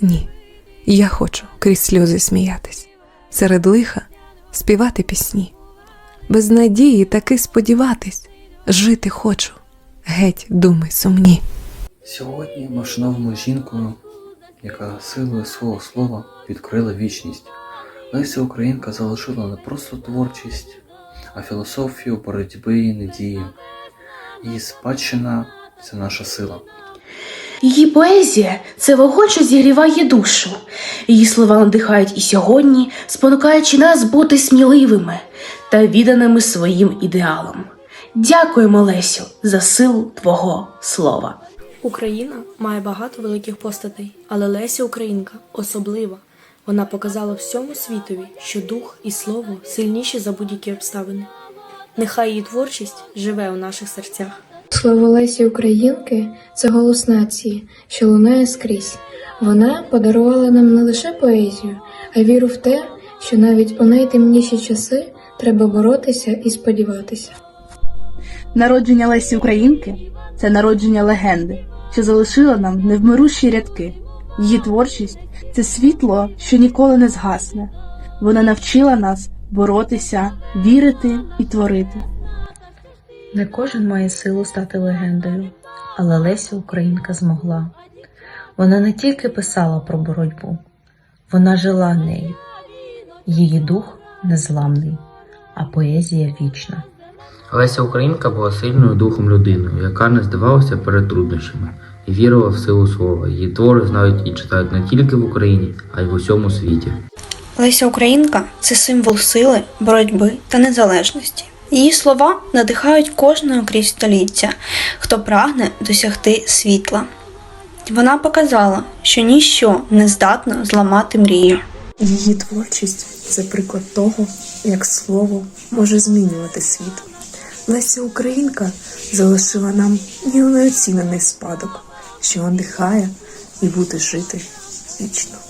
Ні, я хочу крізь сльози сміятись, серед лиха співати пісні, без надії таки сподіватись, жити хочу, геть думи сумні. Сьогодні ми вшановуємо жінку, яка силою свого слова відкрила вічність. Леся Українка залишила не просто творчість, а філософію боротьби і надії. Її спадщина це наша сила. Її поезія це вогонь, що зігріває душу. Її слова надихають і сьогодні, спонукаючи нас бути сміливими та відданими своїм ідеалам. Дякуємо, Лесю, за силу твого слова. Україна має багато великих постатей, але Леся Українка особлива. Вона показала всьому світові, що дух і слово сильніші за будь-які обставини. Нехай її творчість живе у наших серцях. Слово Лесі Українки це голос нації, що лунає скрізь. Вона подарувала нам не лише поезію, а віру в те, що навіть у найтемніші часи треба боротися і сподіватися. Народження Лесі Українки це народження легенди, що залишила нам невмирущі рядки. Її творчість це світло, що ніколи не згасне. Вона навчила нас боротися, вірити і творити. Не кожен має силу стати легендою, але Леся Українка змогла. Вона не тільки писала про боротьбу, вона жила нею. Її дух незламний, а поезія вічна. Леся Українка була сильною духом людиною, яка не здавалася перед труднощами і вірила в силу слова. Її твори знають і читають не тільки в Україні, а й в усьому світі. Леся Українка це символ сили, боротьби та незалежності. Її слова надихають кожного крізь століття, хто прагне досягти світла. Вона показала, що ніщо не здатно зламати мрію. Її творчість це приклад того, як слово може змінювати світ. Леся Українка залишила нам неоцінений спадок, що надихає і буде жити вічно.